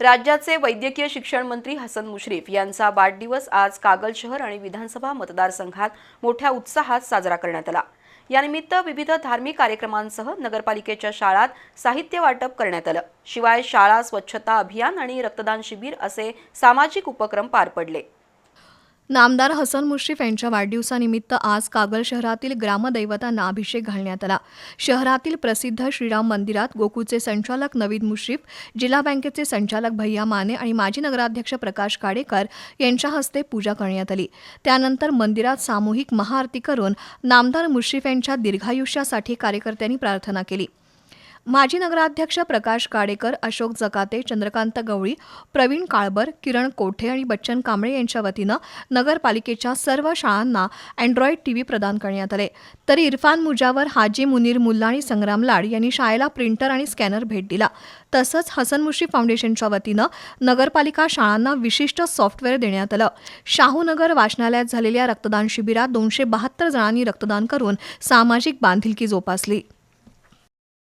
राज्याचे वैद्यकीय शिक्षण मंत्री हसन मुश्रीफ यांचा वाढदिवस आज कागल शहर आणि विधानसभा मतदारसंघात मोठ्या उत्साहात साजरा करण्यात आला. यानिमित्त विविध धार्मिक कार्यक्रमांसह नगरपालिकेच्या शाळात साहित्य वाटप करण्यात आलं. शिवाय शाळा स्वच्छता अभियान आणि रक्तदान शिबिर असे सामाजिक उपक्रम पार पडले. नामदार हसन मुश्रीफ यांच्या वाढदिवसानिमित्त आज कागल शहरातील ग्रामदैवतांना अभिषेक घालण्यात आला. शहरातील प्रसिद्ध श्रीराम मंदिरात गोकुळचे संचालक नवीद मुश्रीफ जिल्हा बँकेचे संचालक भैया माने आणि माजी नगराध्यक्ष प्रकाश काडेकर यांच्या हस्ते पूजा करण्यात आली. त्यानंतर मंदिरात सामूहिक महाआरती करून नामदार मुश्रीफ यांच्या दीर्घायुष्यासाठी कार्यकर्त्यांनी प्रार्थना केली. माजी नगराध्यक्ष प्रकाश काडेकर अशोक जकाते चंद्रकांत गवळी प्रवीण काळबर किरण कोठे आणि बच्चन कांबळे यांच्या वतीनं नगरपालिकेच्या सर्व शाळांना अँड्रॉइड टीव्ही प्रदान करण्यात आले. तर इरफान मुजावर हाजी मुनीर मुल्ला आणि संग्राम लाड यांनी शाळेला प्रिंटर आणि स्कॅनर भेट दिला. तसंच हसन मुश्रीफ फाउंडेशनच्या वतीनं नगरपालिका शाळांना विशिष्ट सॉफ्टवेअर देण्यात आलं. शाहूनगर वाचनालयात झालेल्या रक्तदान शिबिरात दोनशे बहात्तर जणांनी रक्तदान करून सामाजिक बांधिलकी जोपासली.